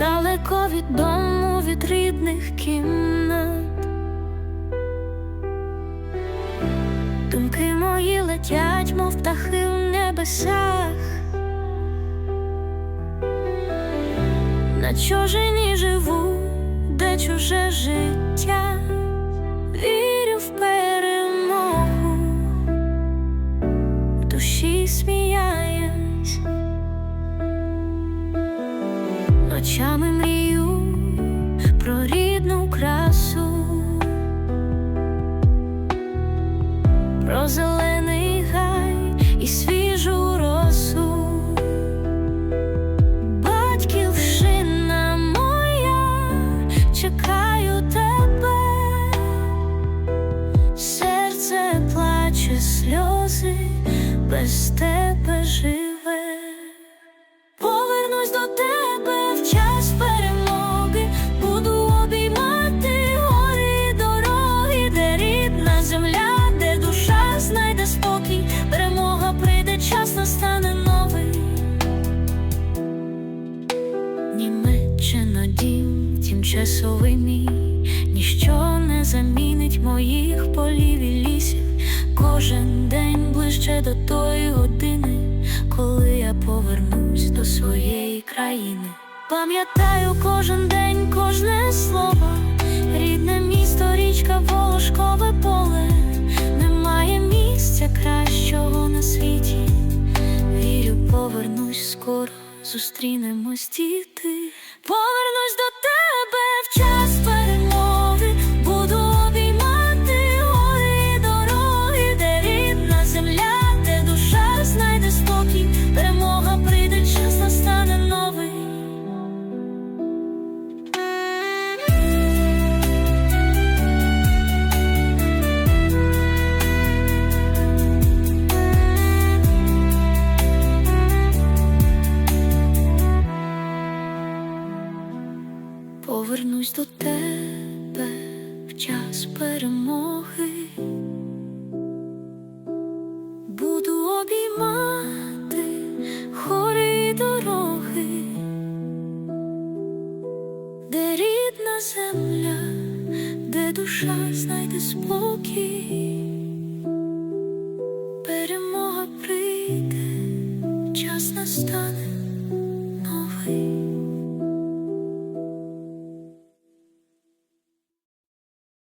далеко від дому, від рідних кімнат. Думки мої летять, мов птахи в небесах. На чужині живу, де чуже життя, вірю в ночами мрію про рідну красу, про зелений гай і свіжу росу. Батьківщина моя, чекаю тебе, серце плаче сльози, без тебе живе. Повернусь до тебе тимчасовий мій, ніщо не замінить моїх полів і лісів. Кожен день ближче до тої години, коли я повернусь до своєї країни. Пам'ятаю кожен день, кожне слово, рідне місто, річка, волошкове поле. Немає місця кращого на світі. Вірю, повернусь скоро, зустрінемось діти. Повернусь до тебе в час повернусь до тебе в час перемоги, буду обіймати хори дороги, де рідна земля, де душа знайде спокій, перемога прийде, час настане.